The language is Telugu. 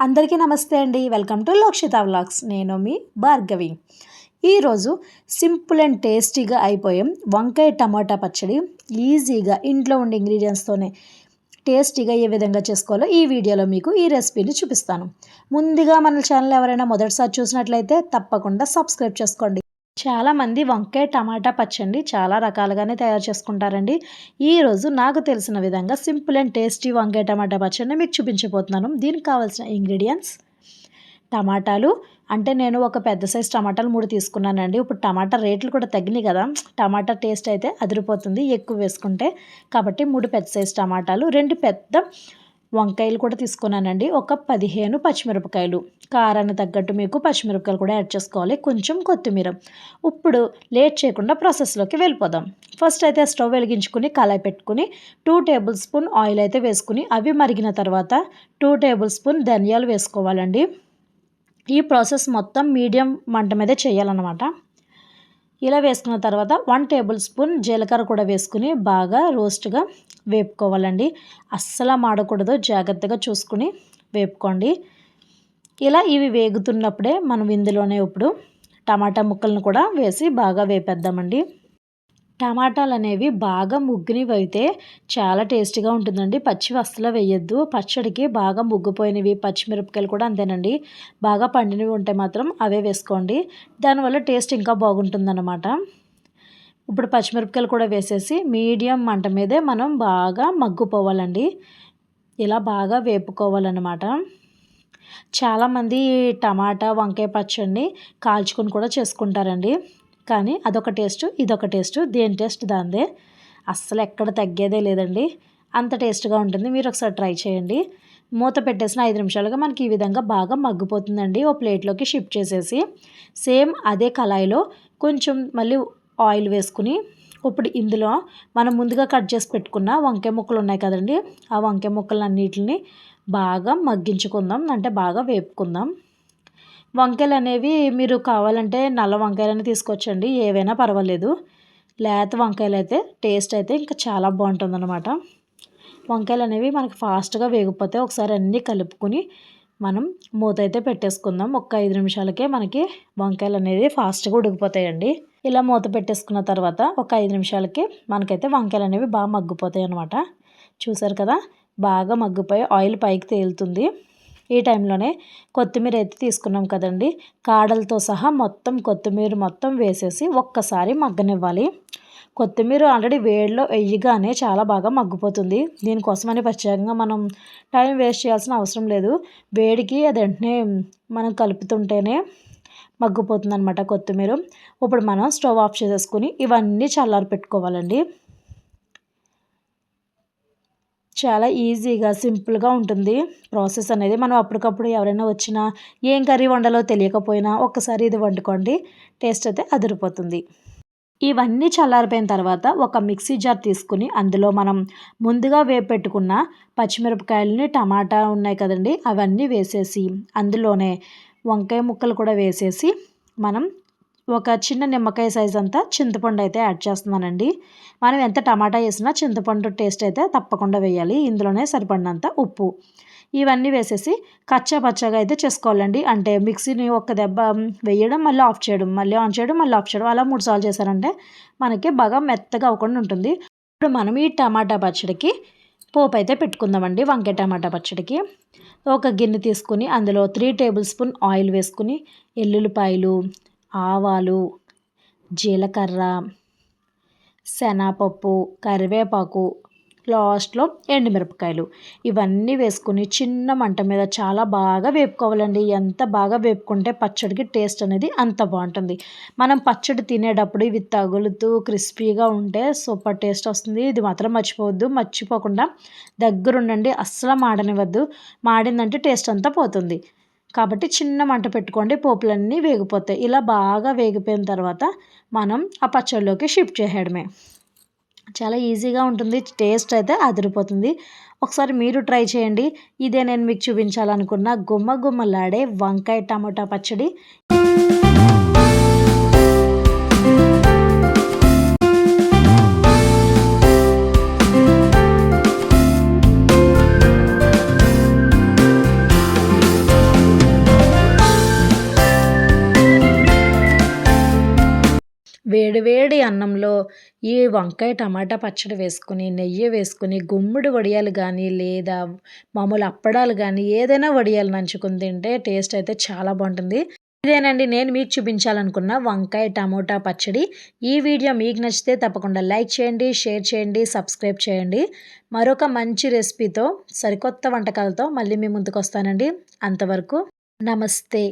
అందరికీ నమస్తే అండి. Welcome to Lokshitha vlogs. నేను మీ భార్గవి. ఈరోజు సింపుల్ అండ్ టేస్టీగా అయిపోయాం వంకాయ టమాటా పచ్చడి ఈజీగా ఇంట్లో ఉండే ఇంగ్రీడియంట్స్తోనే టేస్టీగా ఏ విధంగా చేసుకోవాలో ఈ వీడియోలో మీకు ఈ రెసిపీని చూపిస్తాను. ముందుగా మన ఛానల్ ఎవరైనా మొదటిసారి చూసినట్లయితే తప్పకుండా సబ్స్క్రైబ్ చేసుకోండి. చాలామంది వంకాయ టమాటా పచ్చడి చాలా రకాలుగానే తయారు చేసుకుంటారండి. ఈరోజు నాకు తెలిసిన విధంగా సింపుల్ అండ్ టేస్టీ వంకాయ టమాటా పచ్చడిని మీకు చూపించబోతున్నాను. దీనికి కావాల్సిన ఇంగ్రీడియంట్స్? టమాటాలు. అంటే నేను ఒక పెద్ద సైజ్ టమాటాలు మూడు తీసుకున్నానండి. ఇప్పుడు టమాటా రేట్లు కూడా తగ్గినాయి కదా. టమాటా టేస్ట్ అయితే అదిరిపోతుంది ఎక్కువ వేసుకుంటే. కాబట్టి మూడు పెద్ద సైజ్ టమాటాలు రెండు పెద్ద వంకాయలు కూడా తీసుకున్నానండి. ఒక పదిహేను పచ్చిమిరపకాయలు. కారాన్ని తగ్గట్టు మీకు పచ్చిమిరపకాయలు కూడా యాడ్ చేసుకోవాలి. కొంచెం కొత్తిమీర. ఇప్పుడు లేట్ చేయకుండా ప్రాసెస్లోకి వెళ్ళిపోదాం. ఫస్ట్ అయితే స్టవ్ వెలిగించుకుని కళాయి పెట్టుకుని టూ టేబుల్ స్పూన్ ఆయిల్ అయితే వేసుకుని అవి మరిగిన తర్వాత టూ టేబుల్ స్పూన్ ధనియాలు వేసుకోవాలండి. ఈ ప్రాసెస్ మొత్తం మీడియం మంట మీదే చేయాలన్నమాట. ఇలా వేసుకున్న తర్వాత వన్ టేబుల్ స్పూన్ జీలకర్ర కూడా వేసుకుని బాగా రోస్ట్గా వేపుకోవాలండి. అస్సలు మాడకూడదు జాగ్రత్తగా చూసుకుని వేపుకోండి. ఇలా ఇవి వేగుతున్నప్పుడే మనం ఇందులోనే ఇప్పుడు టమాటా ముక్కలను కూడా వేసి బాగా వేపేద్దామండి. టమాటాలు అనేవి బాగా ముగ్గునివైతే అయితే చాలా టేస్టీగా ఉంటుందండి. పచ్చివి అస్సలు వేయద్దు. పచ్చడికి బాగా ముగ్గిపోయినవి పచ్చిమిరపకాయలు కూడా అంతేనండి. బాగా పండినవి ఉంటే మాత్రం అవే వేసుకోండి. దానివల్ల టేస్ట్ ఇంకా బాగుంటుందన్నమాట. ఇప్పుడు పచ్చిమిరపకాయలు కూడా వేసేసి మీడియం మంట మీదే మనం బాగా మగ్గుపోవాలండి. ఇలా బాగా వేపుకోవాలన్నమాట. చాలామంది టమాటా వంకాయ పచ్చడిని కాల్చుకొని కూడా చేసుకుంటారండి. కానీ అదొక టేస్ట్ ఇదొక టేస్ట్ దేని టేస్ట్ దాందే అస్సలు ఎక్కడ తగ్గేదే లేదండి. అంత టేస్ట్గా ఉంటుంది. మీరు ఒకసారి ట్రై చేయండి. మూత పెట్టేసిన ఐదు నిమిషాలుగా మనకి ఈ విధంగా బాగా మగ్గిపోతుందండి. ఓ ప్లేట్లోకి షిఫ్ట్ చేసేసి సేమ్ అదే కళాయిలో కొంచెం మళ్ళీ ఆయిల్ వేసుకుని ఇప్పుడు ఇందులో మనం ముందుగా కట్ చేసి పెట్టుకున్న వంకాయ ముక్కలు ఉన్నాయి కదండి. ఆ వంకాయ ముక్కలు అన్నిటిని బాగా మగ్గించుకుందాం. అంటే బాగా వేపుకుందాం. వంకాయలు అనేవి మీరు కావాలంటే నల్ల వంకాయలని తీసుకొచ్చండి ఏవైనా పర్వాలేదు. లేత వంకాయలు అయితే టేస్ట్ అయితే ఇంకా చాలా బాగుంటుందన్నమాట. వంకాయలు అనేవి మనకి ఫాస్ట్గా వేగిపోతే ఒకసారి అన్నీ కలుపుకొని మనం మూత అయితే పెట్టేసుకుందాం. ఒక ఐదు నిమిషాలకే మనకి వంకాయలు అనేది ఫాస్ట్గా ఉడికిపోతాయండి. ఇలా మూత పెట్టేసుకున్న తర్వాత ఒక ఐదు నిమిషాలకి మనకైతే వంకాయలు అనేవి బాగా మగ్గిపోతాయి అనమాట చూసారు కదా? బాగా మగ్గిపోయి ఆయిల్ పైకి తేలుతుంది. ఈ టైంలోనే కొత్తిమీర అయితే తీసుకున్నాం కదండి. కాడలతో సహా మొత్తం కొత్తిమీర మొత్తం వేసేసి ఒక్కసారి మగ్గనివ్వాలి. కొత్తిమీర ఆల్రెడీ వేడిలో వెయ్యగానే చాలా బాగా మగ్గిపోతుంది. దీనికోసమని ప్రత్యేకంగా మనం టైం వేస్ట్ చేయాల్సిన అవసరం లేదు. వేడికి అది వెంటనే మనం కలుపుతుంటేనే మగ్గిపోతుంది అనమాట కొత్తిమీర. ఇప్పుడు మనం స్టవ్ ఆఫ్ చేసేసుకుని ఇవన్నీ చల్లారి పెట్టుకోవాలండి చాలా ఈజీగా సింపుల్గా ఉంటుంది. ప్రాసెస్ అనేది మనం అప్పటికప్పుడు ఎవరైనా వచ్చినా ఏం కర్రీ వండాలో తెలియకపోయినా ఒక్కసారి ఇది వండుకోండి. టేస్ట్ అయితే అదిరిపోతుంది. ఇవన్నీ చల్లారిపోయిన తర్వాత ఒక మిక్సీ జార్ తీసుకుని అందులో మనం ముందుగా వేపెట్టుకున్న పచ్చిమిరపకాయలని టమాటా ఉన్నాయి కదండి అవన్నీ వేసేసి అందులోనే వంకాయ ముక్కలు కూడా వేసేసి మనం ఒక చిన్న నిమ్మకాయ సైజ్ అంతా చింతపండు అయితే యాడ్ చేస్తున్నానండి. మనం ఎంత టమాటా వేసినా చింతపండు టేస్ట్ అయితే తప్పకుండా వేయాలి. ఇందులోనే సరిపడినంత ఉప్పు. ఇవన్నీ వేసేసి కచ్చా పచ్చగా అయితే చేసుకోవాలండి. అంటే మిక్సీని ఒక దెబ్బ వేయడం మళ్ళీ ఆఫ్ చేయడం మళ్ళీ ఆన్ చేయడం మళ్ళీ ఆఫ్ చేయడం అలా మూడు సార్లు చేశారంటే మనకి బాగా మెత్తగా అవ్వకుండా ఉంటుంది. ఇప్పుడు మనం ఈ టమాటా పచ్చడికి పోపు అయితే పెట్టుకుందామండి. వంకాయ టమాటా పచ్చడికి ఒక గిన్నె తీసుకుని అందులో త్రీ టేబుల్ స్పూన్ ఆయిల్ వేసుకుని ఎల్లుల్లిపాయలు ఆవాలు జీలకర్ర శనగపప్పు కరివేపాకు లాస్ట్లో ఎండుమిరపకాయలు. ఇవన్నీ వేసుకుని చిన్న మంట మీద చాలా బాగా వేపుకోవాలండి. ఎంత బాగా వేపుకుంటే పచ్చడికి టేస్ట్ అనేది అంత బాగుంటుంది. మనం పచ్చడి తినేటప్పుడు ఇవి తగులుతూ క్రిస్పీగా ఉంటే సూపర్ టేస్ట్ వస్తుంది. ఇది మాత్రం మర్చిపోవద్దు. మర్చిపోకుండా దగ్గరుండండి. అస్సలు మాడనివ్వద్దు. మాడిందంటే టేస్ట్ అంతా పోతుంది. కాబట్టి చిన్న మంట పెట్టుకోండి పోపులన్నీ వేగిపోతాయి. ఇలా బాగా వేగిపోయిన తర్వాత మనం ఆ పచ్చడిలోకి షిఫ్ట్ చేయడమే చాలా ఈజీగా ఉంటుంది టేస్ట్ అయితే అదిరిపోతుంది. ఒకసారి మీరు ట్రై చేయండి. ఇదే నేను మీకు చూపించాలనుకున్న గుమ్మ గుమ్మలాడే వంకాయ టమాటా పచ్చడి. వేడి అన్నంలో ఈ వంకాయ టమాటా పచ్చడి వేసుకుని నెయ్యి వేసుకుని గుమ్మడి వడియాలు కానీ లేదా మామూలు అప్పడాలు కానీ ఏదైనా వడియాలు నంచుకుని తింటే టేస్ట్ అయితే చాలా బాగుంటుంది. ఇదేనండి నేను మీకు చూపించాలనుకున్న వంకాయ టమోటా పచ్చడి. ఈ వీడియో మీకు నచ్చితే తప్పకుండా లైక్ చేయండి షేర్ చేయండి సబ్స్క్రైబ్ చేయండి. మరొక మంచి రెసిపీతో సరికొత్త వంటకాలతో మళ్ళీ మీ ముందుకు వస్తానండి. అంతవరకు నమస్తే.